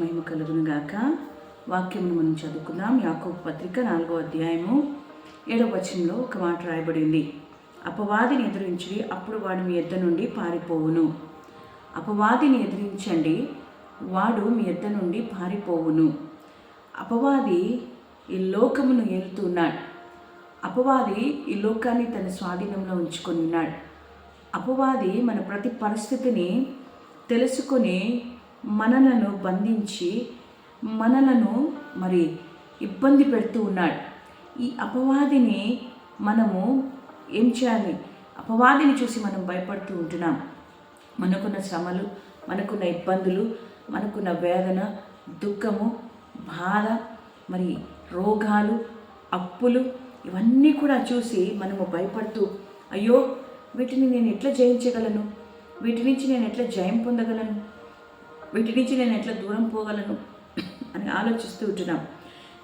మహిమ కలుగును గాక. వాక్యమును మనం చదువుకుందాం. యాకోబు పత్రిక నాలుగో అధ్యాయము ఏడవ వచనంలో ఒక మాట రాయబడింది. అపవాదిని ఎదిరించి అప్పుడు వాడు మీ ఎద్ద నుండి పారిపోవును. అపవాదిని ఎదిరించండి వాడు మీ ఎద్ద నుండి పారిపోవును. అపవాది ఈ లోకమును ఏలుతున్నాడు అపవాది ఈ లోకాన్ని తన స్వాధీనంలో ఉంచుకొని ఉన్నాడు. అపవాది మన ప్రతి పరిస్థితిని తెలుసుకొని మనలను బంధించి మనలను మరి ఇబ్బంది పెడుతూ ఉన్నాడు. ఈ అపవాదిని మనము ఏం చేయాలి? అపవాదిని చూసి మనం భయపడుతూ ఉంటున్నాం. మనకున్న శ్రమలు మనకున్న ఇబ్బందులు మనకున్న వేదన దుఃఖము బాధ మరి రోగాలు అప్పులు ఇవన్నీ కూడా చూసి మనము భయపడుతూ అయ్యో వీటిని నేను ఎట్లా జయించగలను? వీటి నుంచి నేను ఎట్లా జయం పొందగలను? వీటి నుంచి నేను ఎట్లా దూరం పోగలను అని ఆలోచిస్తూ ఉంటున్నాం.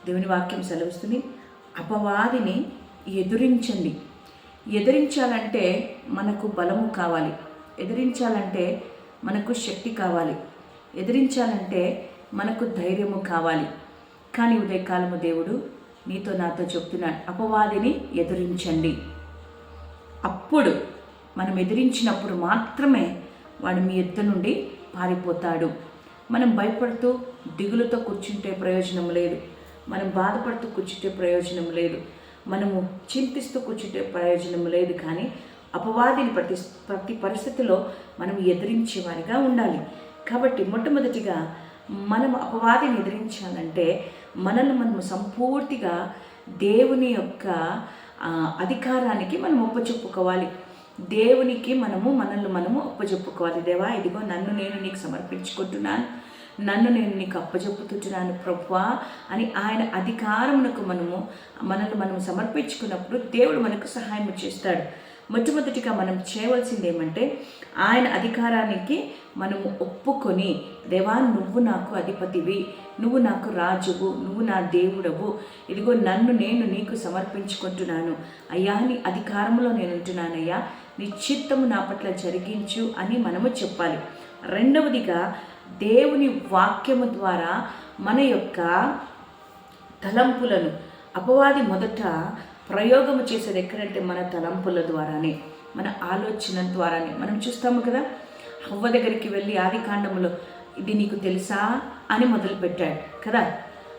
దేవుని వాక్యం సెలవిస్తుంది అపవాదిని ఎదురించండి. ఎదిరించాలంటే మనకు బలము కావాలి. ఎదిరించాలంటే మనకు శక్తి కావాలి. ఎదిరించాలంటే మనకు ధైర్యము కావాలి. కానీ ఉదయకాలము దేవుడు నీతో నాతో చెప్తున్నాడు అపవాదిని ఎదిరించండి. అప్పుడు మనం ఎదిరించినప్పుడు మాత్రమే వాడు మీ ఎద్ద నుండి పారిపోతాడు. మనం భయపడుతూ దిగులుతో కూర్చుంటే ప్రయోజనం లేదు. మనం బాధపడుతూ కూర్చుంటే ప్రయోజనం లేదు. మనము చింతిస్తూ కూర్చుంటే ప్రయోజనం లేదు కానీ అపవాదిని ప్రతి ప్రతి పరిస్థితిలో మనం ఎదిరించేవారిగా ఉండాలి. కాబట్టి మొట్టమొదటిగా మనం అపవాదిని ఎదిరించాలంటే మనల్ని మనము సంపూర్తిగా దేవుని యొక్క అధికారానికి మనం ఒప్పచెప్పుకోవాలి దేవునికి మనము మనల్ని మనము అప్పచెప్పుకోవాలి దేవా ఇదిగో నన్ను నేను నీకు సమర్పించుకుంటున్నాను. నన్ను నేను నీకు అప్పచెప్పుతున్నాను ప్రభువా అని ఆయన అధికారమునకు మనము మనల్ని మనం సమర్పించుకున్నప్పుడు దేవుడు మనకు సహాయం చేస్తాడు. మొట్టమొదటిగా మనం చేయవలసింది ఏమంటే ఆయన అధికారానికి మనము ఒప్పుకొని దేవా నువ్వు నాకు అధిపతివి నువ్వు నాకు రాజువు నువ్వు నా దేవుడవు ఇదిగో నన్ను నేను నీకు సమర్పించుకుంటున్నాను. అయ్యా నీ అధికారంలో నేను ఉంటున్నానయ్యా నీ చిత్తము నా పట్ల జరిగించు అని మనము చెప్పాలి. రెండవదిగా దేవుని వాక్యము ద్వారా మన యొక్క తలంపులను అపవాది మొదట ప్రయోగము చేసేది ఎక్కడంటే మన తలంపుల ద్వారానే మన ఆలోచన ద్వారానే. మనం చూస్తాము కదా హవ్వ దగ్గరికి వెళ్ళి ఆది కాండములో ఇది నీకు తెలుసా అని మొదలుపెట్టాడు కదా.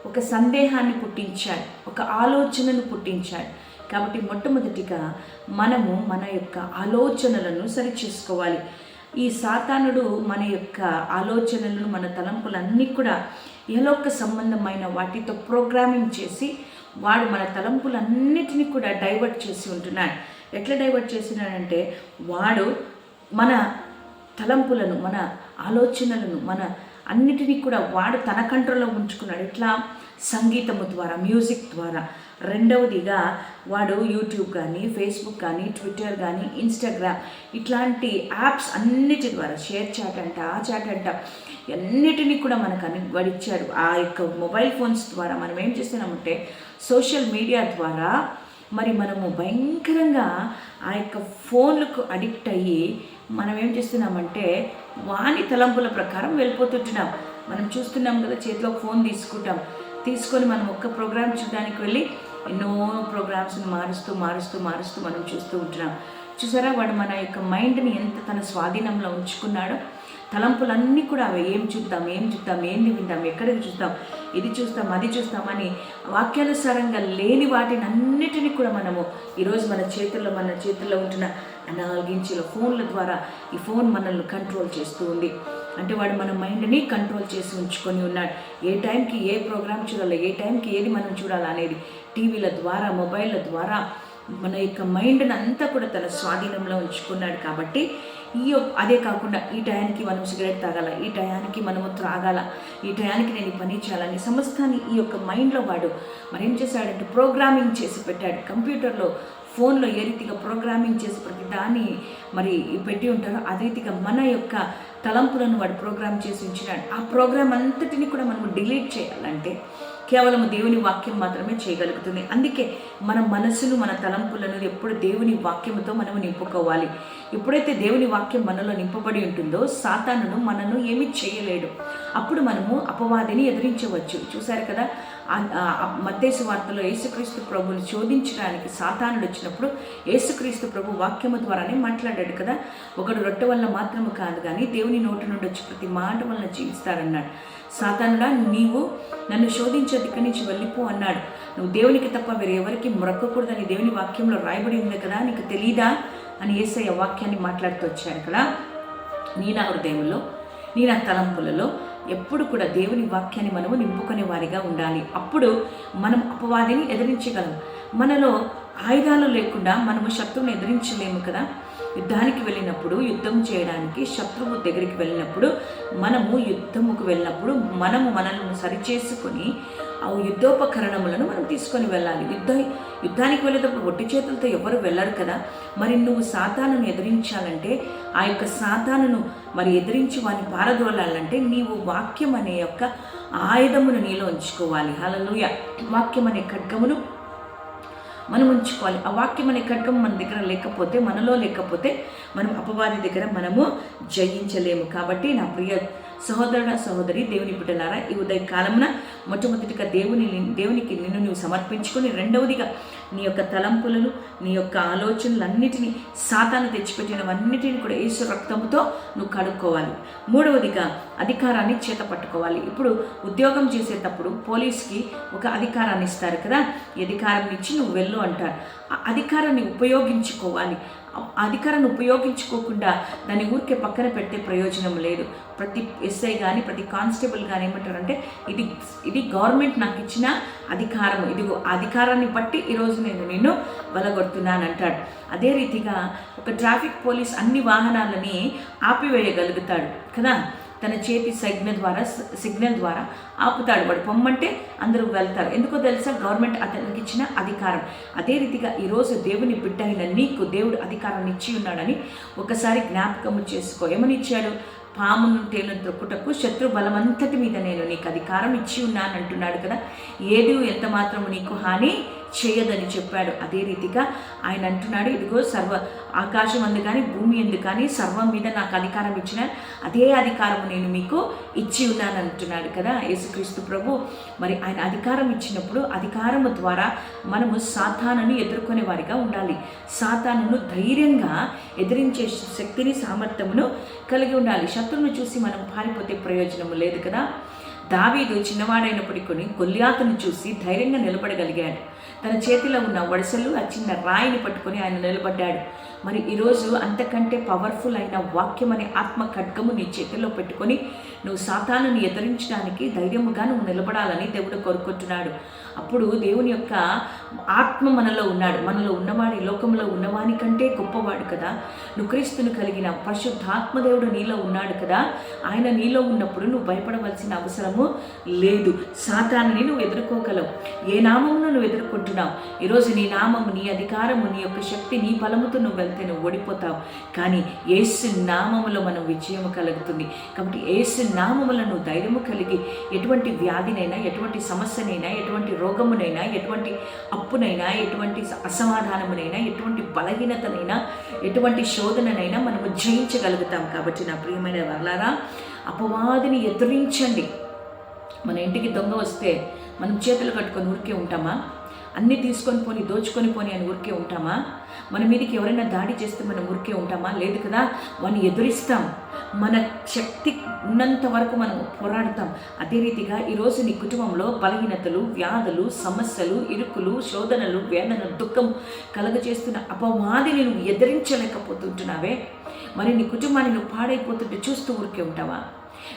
ఒక సందేహాన్ని పుట్టించాడు ఒక ఆలోచనను పుట్టించాడు. కాబట్టి మొట్టమొదటిగా మనము మన యొక్క ఆలోచనలను సరిచేసుకోవాలి. ఈ సాతానుడు మన యొక్క ఆలోచనలను మన తలంపులన్నీ కూడా ఎలోక సంబంధమైన వాటితో ప్రోగ్రామింగ్ చేసి వాడు మన తలంపులన్నిటినీ కూడా డైవర్ట్ చేసి ఉంటున్నాడు. ఎట్లా డైవర్ట్ చేసినాడంటే వాడు మన తలంపులను మన ఆలోచనలను మన అన్నిటినీ కూడా వాడు తన కంట్రోల్లో ఉంచుకున్నాడు. ఇట్లా సంగీతము ద్వారా మ్యూజిక్ ద్వారా. రెండవదిగా వాడు యూట్యూబ్ కానీ ఫేస్బుక్ కానీ ట్విట్టర్ కానీ ఇన్స్టాగ్రామ్ ఇట్లాంటి యాప్స్ అన్నిటి ద్వారా షేర్ చాట్ అంట ఆ చాట్ అంట అన్నిటినీ కూడా మనకు అని వాడు ఆ యొక్క మొబైల్ ఫోన్స్ ద్వారా మనం ఏం చేస్తున్నామంటే సోషల్ మీడియా ద్వారా మరి మనము భయంకరంగా ఆ యొక్క ఫోన్లకు అడిక్ట్ అయ్యి మనం ఏం చేస్తున్నామంటే వాని తలంపుల ప్రకారం వెళ్ళిపోతుంటున్నాం. మనం చూస్తున్నాం కదా చేతిలో ఫోన్ తీసుకుంటాం. తీసుకొని మనం ఒక్క ప్రోగ్రామ్ చూడడానికి వెళ్ళి ఎన్నో ప్రోగ్రామ్స్ని మారుస్తూ మారుస్తూ మారుస్తూ మనం చూస్తూ ఉంటున్నాం. చూసారా? వాడు మన యొక్క మైండ్ని ఎంత తన స్వాధీనంలో ఉంచుకున్నాడో? తలంపులన్నీ కూడా అవి ఏం చూద్దాం ఏం చూద్దాం ఏంది విందాం ఎక్కడికి చూద్దాం ఇది చూస్తాం అది చూస్తామని వాక్యానుసారంగా లేని వాటిని అన్నిటినీ కూడా మనము ఈరోజు మన చేతుల్లో మన చేతుల్లో ఉంటున్న అనాగించిన ఫోన్ల ద్వారా ఈ ఫోన్ మనల్ని కంట్రోల్ చేస్తూ ఉంది. అంటే వాడు మన మైండ్ని కంట్రోల్ చేసి ఉంచుకొని ఉన్నాడు. ఏ టైంకి ఏ ప్రోగ్రామ్ చూడాలి ఏ టైంకి ఏది మనం చూడాలి అనేది టీవీల ద్వారా మొబైల్ల ద్వారా మన యొక్క మైండ్ని అంతా కూడా తన స్వాధీనంలో ఉంచుకున్నాడు కాబట్టి ఈ అదే కాకుండా ఈ టయానికి మనం సిగరెట్ తాగాల ఈ టయానికి మనము త్రాగాల ఈ టయానికి నేను పని చేయాలని సమస్తాన్ని ఈ యొక్క మైండ్లో వాడు మరి ఏం చేశాడంటే ప్రోగ్రామింగ్ చేసి పెట్టాడు. కంప్యూటర్లో ఫోన్లో ఏ రీతిగా ప్రోగ్రామింగ్ చేసి ప్రతి దాన్ని మరి పెట్టి ఉంటారో అదే రీతిగా మన యొక్క తలంపులను వాడు ప్రోగ్రామ్ చేసి ఉంచినాడు. ఆ ప్రోగ్రామ్ అంతటిని కూడా మనం డిలీట్ చేయాలంటే కేవలం దేవుని వాక్యం మాత్రమే చేయగలుగుతుంది. అందుకే మన మనసును మన తలంపులను ఎప్పుడు దేవుని వాక్యంతో మనము నింపుకోవాలి. ఎప్పుడైతే దేవుని వాక్యం మనలో నింపబడి ఉంటుందో సాతానును మనను ఏమీ చేయలేడు. అప్పుడు మనము అపవాదిని ఎదిరించవచ్చు. చూశారు కదా? మత్తేసు వార్తలో యేసుక్రీస్తు ప్రభుని శోధించడానికి సాతానుడు వచ్చినప్పుడు యేసుక్రీస్తు ప్రభు వాక్యము ద్వారానే మాట్లాడాడు కదా. ఒకడు రొట్టె వల్ల మాత్రము కాదు కానీ దేవుని నోటి నుండి వచ్చి ప్రతి మాట వలన జీవిస్తారన్నాడు. సాతానుడా నీవు నన్ను శోధించే దిక్క నుంచి వెళ్ళిపో అన్నాడు. నువ్వు దేవునికి తప్ప వేరే ఎవరికి మొరక్కకూడదని దేవుని వాక్యంలో రాయబడి ఉంది కదా నీకు తెలీదా అని ఏసయ్య వాక్యాన్ని మాట్లాడుతూ వచ్చాడు కదా. నీ నా హృదయంలో నీ నా తలంపులలో ఎప్పుడు కూడా దేవుని వాక్యాన్ని మనము నింపుకునే వారిగా ఉండాలి. అప్పుడు మనం అపవాదిని ఎదిరించగలం. మనలో ఆయుధాలు లేకుండా మనము శత్రువుని ఎదిరించలేము కదా? యుద్ధానికి వెళ్ళినప్పుడు యుద్ధం చేయడానికి శత్రువు దగ్గరికి వెళ్ళినప్పుడు మనము యుద్ధముకు వెళ్ళినప్పుడు మనము మనల్ని సరిచేసుకొని ఆ యుద్ధోపకరణములను మనం తీసుకొని వెళ్ళాలి. యుద్ధ యుద్ధానికి వెళ్ళేటప్పుడు ఒట్టి చేతులతో ఎవరు వెళ్ళరు కదా. మరి నువ్వు సాతానును ఎదిరించాలంటే ఆ యొక్క సాతానును మరి ఎదిరించి వాని పారదోలాలంటే నీవు వాక్యం అనే యొక్క ఆయుధమును నీలో ఉంచుకోవాలి. హలలుయ వాక్యం అనే ఖడ్గమును మనం ఉంచుకోవాలి. ఆ వాక్యం అనే ఖడ్గం మన దగ్గర లేకపోతే మనలో లేకపోతే మనం అపవాది దగ్గర మనము జయించలేము. కాబట్టి నా ప్రియ సహోదరుడ సహోదరి దేవుని బిడ్డలారా ఈ ఉదయ కాలమున మొట్టమొదటిగా దేవుని దేవునికి నిన్ను నువ్వు సమర్పించుకొని రెండవదిగా నీ యొక్క తలంపులను నీ యొక్క ఆలోచనలన్నిటినీ సాతాను తెచ్చిపెట్టినవన్నిటిని కూడా యేసు రక్తంతో నువ్వు కడుక్కోవాలి. మూడవదిగా అధికారాన్ని చేత పట్టుకోవాలి ఇప్పుడు ఉద్యోగం చేసేటప్పుడు పోలీస్కి ఒక అధికారాన్ని ఇస్తారు కదా ఈ అధికారం ఇచ్చి నువ్వు వెళ్ళు అంటారు. ఆ అధికారాన్ని ఉపయోగించుకోవాలి. అధికారాన్ని ఉపయోగించుకోకుండా దాన్ని ఊరికే పక్కన పెట్టే ప్రయోజనం లేదు. ప్రతి ఎస్ఐ కానీ ప్రతి కానిస్టేబుల్ కానీ ఏమంటారంటే ఇది ఇది గవర్నమెంట్ నాకు ఇచ్చిన అధికారం. ఇది అధికారాన్ని బట్టి ఈరోజు నేను నిన్ను బలగొడుతున్నాను అంటాడు అదే రీతిగా ఒక ట్రాఫిక్ పోలీస్ అన్ని వాహనాలని ఆపివేయగలుగుతాడు కదా? తన చేతి సిగ్నల్ ద్వారా సిగ్నల్ ద్వారా ఆపుతాడు. వాడు పొమ్మంటే అందరూ వెళ్తారు. ఎందుకో తెలుసా? గవర్నమెంట్ అతనికి ఇచ్చిన అధికారం. అదే రీతిగా ఈరోజు దేవుని బిడ్డైన నీకు దేవుడు అధికారం ఇచ్చి ఉన్నాడని ఒకసారి జ్ఞాపకము చేసుకో. ఏమని ఇచ్చాడు? పామును తేలు దొక్కుటకు శత్రు బలమంతటి మీద నేను నీకు అధికారం ఇచ్చి ఉన్నాను అంటున్నాడు కదా. ఏది ఎంత మాత్రము నీకు హాని? చేయదని చెప్పాడు. అదే రీతిగా ఆయన అంటున్నాడు ఇదిగో సర్వ ఆకాశం అందు కానీ భూమి ఎందు కానీ సర్వం మీద నాకు అధికారం ఇచ్చిన అదే అధికారం నేను మీకు ఇచ్చి ఉన్నాను అంటున్నాడు కదా యేసుక్రీస్తు ప్రభు. మరి ఆయన అధికారం ఇచ్చినప్పుడు అధికారము ద్వారా మనము సాతానుని ఎదుర్కొనే వారిగా ఉండాలి. సాతానును ధైర్యంగా ఎదిరించే శక్తిని సామర్థ్యమును కలిగి ఉండాలి. శత్రువును చూసి మనం పారిపోతే ప్రయోజనము లేదు కదా. దావీదు చిన్నవాడైనప్పటికీ కొలియాతను చూసి ధైర్యంగా నిలబడగలిగాడు. తన చేతిలో ఉన్న వడసలు ఆ చిన్న రాయిని పట్టుకొని ఆయన నిలబడ్డాడు. మరి ఈరోజు అంతకంటే పవర్ఫుల్ అయిన వాక్యం అనే ఆత్మ ఖడ్గము నీ చేతిలో పెట్టుకొని నువ్వు సాతానుని ఎదిరించడానికి ధైర్యముగా నువ్వు నిలబడాలని దేవుడు కోరుకుంటున్నాడు. అప్పుడు దేవుని యొక్క ఆత్మ మనలో ఉన్నాడు. మనలో ఉన్నవాడి లోకంలో ఉన్నవాని కంటే గొప్పవాడు కదా. నువ్వు క్రీస్తును కలిగిన పరిశుద్ధాత్మదేవుడు నీలో ఉన్నాడు కదా. ఆయన నీలో ఉన్నప్పుడు నువ్వు భయపడవలసిన అవసరము లేదు. సాతాన్ని నువ్వు ఎదుర్కోగలవు. ఏ నామమును నువ్వు ఎదుర్కొంటున్నావు? ఈరోజు నీ నామము నీ అధికారము నీ యొక్క శక్తి నీ బలముతో నువ్వు వెళ్తే నువ్వు ఓడిపోతావు. కానీ ఏసు నామములో మనం విజయము కలుగుతుంది. కాబట్టి ఏసు నామములను ధైర్యము కలిగి ఎటువంటి వ్యాధినైనా ఎటువంటి సమస్యనైనా ఎటువంటి రోగమునైనా ఎటువంటి అప్పునైనా ఎటువంటి అసమాధానమునైనా ఎటువంటి బలహీనతనైనా ఎటువంటి శోధననైనా మనము జయించగలుగుతాం కాబట్టి నా ప్రియమైన వర్లారా అపవాదిని ఎదురించండి. మన ఇంటికి దొంగ వస్తే మనం చేతులు కట్టుకొని ఊరికే ఉంటామా? అన్నీ తీసుకొని పోని దోచుకొని పోని అని ఊరికే ఉంటామా? మన మీదకి ఎవరైనా దాడి చేస్తే మనం ఊరికే ఉంటామా? లేదు కదా? వాడిని ఎదురిస్తాం. మన శక్తి ఉన్నంత వరకు మనం పోరాడతాం. అదే రీతిగా ఈరోజు నీ కుటుంబంలో బలహీనతలు వ్యాధులు సమస్యలు ఇరుకులు శోధనలు వేదన దుఃఖం కలగజేస్తున్న అపవాది నువ్వు ఎదిరించలేకపోతుంటున్నావే. మరి నీ కుటుంబాన్ని నువ్వు పాడైపోతుంటే చూస్తూ ఊరికే ఉంటావా?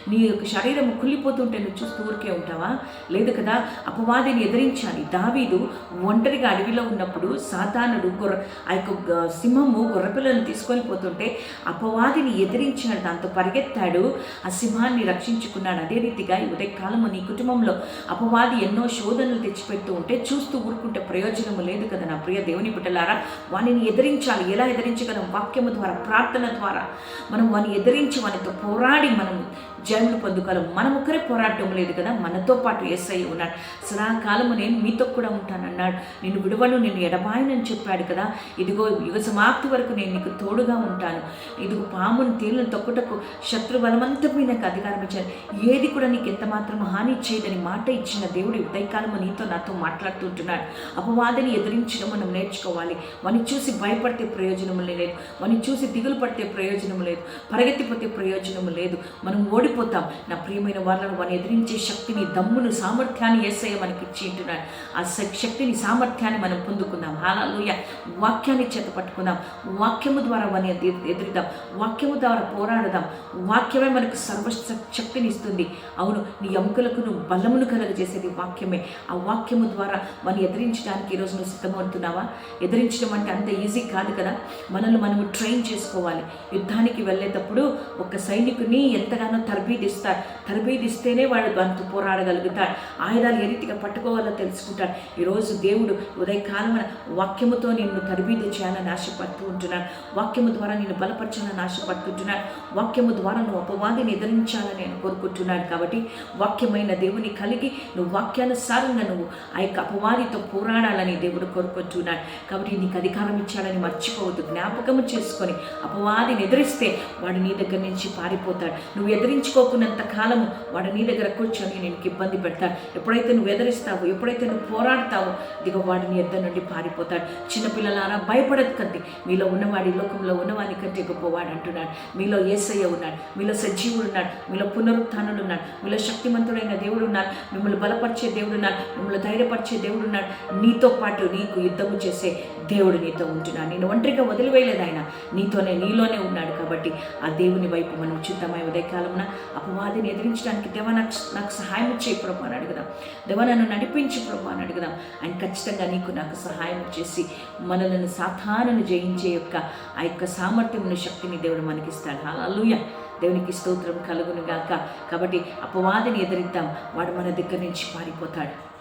నీ యొక్క శరీరం కుళ్ళిపోతుంటే నువ్వు చూస్తూ ఊరికే ఉంటావా? లేదు కదా? అపవాదిని ఎదిరించాలి. దావీదు ఒంటరిగా అడవిలో ఉన్నప్పుడు సాతానుడు గొర్ర ఆ యొక్క సింహము గొర్రెపిల్లను తీసుకొని పోతుంటే అపవాదిని ఎదిరించిన దాంతో పరిగెత్తాడు. ఆ సింహాన్ని రక్షించుకున్నాడు. అదే రీతిగా ఈ ఉదయకాలము నీ కుటుంబంలో అపవాది ఎన్నో శోధనలు తెచ్చిపెడుతూ ఉంటే చూస్తూ ఊరుకుంటే ప్రయోజనము లేదు కదా నా ప్రియ దేవుని బిడ్డలారా? వానిని ఎదిరించాలి. ఎలా ఎదిరించగలం? వాక్యము ద్వారా ప్రార్థన ద్వారా. మనం వాని ఎదిరించి వానితో పోరాడి మనం జన్మలు పొందుకోవాలి. మనం ఒక్కరే పోరాటం లేదు కదా? మనతో పాటు ఎస్ఐ ఉన్నాడు. సదాకాలము నేను మీతో కూడా ఉంటానన్నాడు. నేను విడవను నేను ఎడబాయనని చెప్పాడు కదా? ఇదిగో యుగ సమాప్తి వరకు నేను నీకు తోడుగా ఉంటాను. ఇదిగో పామును తేలిన తొక్కుటకు శత్రు బలమంతా మీద నాకు అధికారం ఇచ్చాను ఏది కూడా నీకు ఎంత మాత్రం హాని చేయదని మాట ఇచ్చిన దేవుడు ఉదయకాలము నీతో నాతో మాట్లాడుతుంటున్నాడు అపవాదిని ఎదిరించడం మనం నేర్చుకోవాలి. వాని చూసి భయపడితే ప్రయోజనం లేదు. వాని చూసి దిగులు పడితే ప్రయోజనం లేదు. పరిగెత్తిపోతే ప్రయోజనం లేదు. మనం ఓడిపోతాం నా ప్రియమైన వాళ్ళను మనం ఎదిరించే శక్తిని దమ్మును సామర్థ్యాన్ని ఏసయ్య మనకి ఇచ్చి ఉంటున్నాడు ఆ శక్తిని సామర్థ్యాన్ని మనం పొందుకుందాం. హాలలోయ వాక్యాన్ని చేత పట్టుకుందాం. వాక్యము ద్వారా మనం ఎదురుదాం. వాక్యము ద్వారా పోరాడదాం. వాక్యమే మనకు సర్వ శక్తిని ఇస్తుంది. అవును నీ ఎముకలకు నువ్వు బలమును కలగజేసేది వాక్యమే. ఆ వాక్యము ద్వారా మనం ఎదిరించడానికి ఈరోజు నువ్వు సిద్ధమవుతున్నావా ఎదిరించడం అంటే అంత ఈజీ కాదు కదా? మనల్ని మనము ట్రైన్ చేసుకోవాలి. యుద్ధానికి వెళ్ళేటప్పుడు ఒక సైనికుని ఎంతగానో తర్బీదిస్తారు ఇస్తేనే వాడు దానితో పోరాడగలుగుతాడు ఆయుధాలు ఏ రీతిగా పట్టుకోవాలో తెలుసుకుంటాడు ఈరోజు దేవుడు ఉదయకాలమైన వాక్యముతో నిన్ను తర్బీదు చేయాలని ఆశపడుతూ ఉంటున్నాడు. వాక్యము ద్వారా నిన్ను బలపరచాలని ఆశపడుతుంటున్నాడు వాక్యము ద్వారా నువ్వు అపవాదిని ఎదిరించాలని నేను కోరుకుంటున్నాడు కాబట్టి వాక్యమైన దేవుని కలిగి నువ్వు వాక్యానుసారంగా నువ్వు ఆ యొక్క అపవాదితో పోరాడాలని దేవుడు కోరుకుంటున్నాడు. కాబట్టి నీకు అధికారం ఇచ్చాడని మర్చిపోవద్దు. జ్ఞాపకము చేసుకొని అపవాదిని ఎదిరిస్తే వాడు నీ దగ్గర నుంచి పారిపోతాడు. నువ్వు ఎదిరించుకోకున్నంత కాలము వాడు నీ దగ్గర కూర్చొని నేను ఇబ్బంది పెడతాడు. ఎప్పుడైతే నువ్వు ఎదిరిస్తావో ఎప్పుడైతే నువ్వు పోరాడతావో దిగ వాడు నీ ఇద్దరు నుండి పారిపోతాడు. చిన్నపిల్లలారా భయపడదు కంది మీలో ఉన్నవాడి లోకంలో ఉన్నవాడి కంటే గొప్పవాడు అంటున్నాడు. మీలో ఏసయ్య ఉన్నాడు. మీలో సజీవుడు ఉన్నాడు. మీలో పునరుత్థానుడు ఉన్నాడు. మీలో శక్తిమంతుడైన దేవుడు ఉన్నాడు. మిమ్మల్ని బలపరిచే దేవుడు ఉన్నాడు. మిమ్మల్ని ధైర్యపరిచే దేవుడు ఉన్నాడు. నీతో పాటు నీకు యుద్ధము చేసే దేవుడు నీతో ఉంటున్నాడు. నేను ఒంటరిగా వదిలివేయలేదు ఆయన. నీతోనే నీలోనే ఉన్నాడు కాబట్టి ఆ దేవుని వైపు మనం ఉచితమై ఉదయకాలమున అపవాదిని ఎదిరించడానికి దేవ నాకు నాకు సహాయం చేయి ప్రభు అని అడుగుదాం. దేవ నన్ను నడిపించి ప్రభు అని అడుగుదాం. ఆయన ఖచ్చితంగా నీకు నాకు సహాయం చేసి మనలను సాధారణను జయించే యొక్క ఆ యొక్క సామర్థ్యమును శక్తిని దేవుడు మనకిస్తాడు. హల్లెలూయా. దేవునికి స్తోత్రం కలుగును గాక. కాబట్టి అపవాదిని ఎదిరిద్దాం. వాడు మన దగ్గర నుంచి పారిపోతాడు.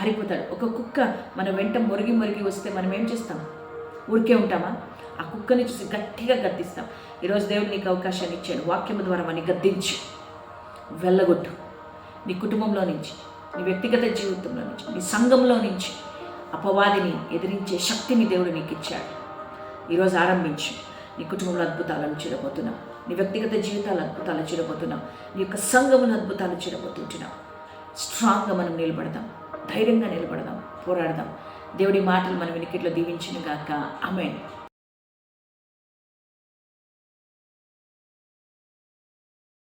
పారిపోతాడు. ఒక కుక్క మన వెంట మురిగి మురిగి వస్తే మనం ఏం చేస్తాం? ఊరికే ఉంటామా? ఆ కుక్కని చూసి గట్టిగా గద్దిస్తాం. ఈరోజు దేవుడు నీకు అవకాశాన్ని ఇచ్చాడు. వాక్యము ద్వారా మనని గద్దించు. వెళ్ళగొట్టు. నీ కుటుంబంలో నుంచి నీ వ్యక్తిగత జీవితంలో నుంచి నీ సంఘంలో నుంచి అపవాదిని ఎదిరించే శక్తిని దేవుడు నీకు ఇచ్చాడు. ఈరోజు ఆరంభించు. నీ కుటుంబంలో అద్భుతాలను చూడబోతున్నావు నీ వ్యక్తిగత జీవితాలు అద్భుతాలు చూడబోతున్నావు నీ యొక్క సంఘమును అద్భుతాలు చూడబోతుంటున్నావు స్ట్రాంగ్గా మనం నిలబడదాం. ధైర్యంగా నిలబడదాం. పోరాడదాం. దేవుడి మాటలు మన వినికిట్లో దీవించిన గాక అమెన్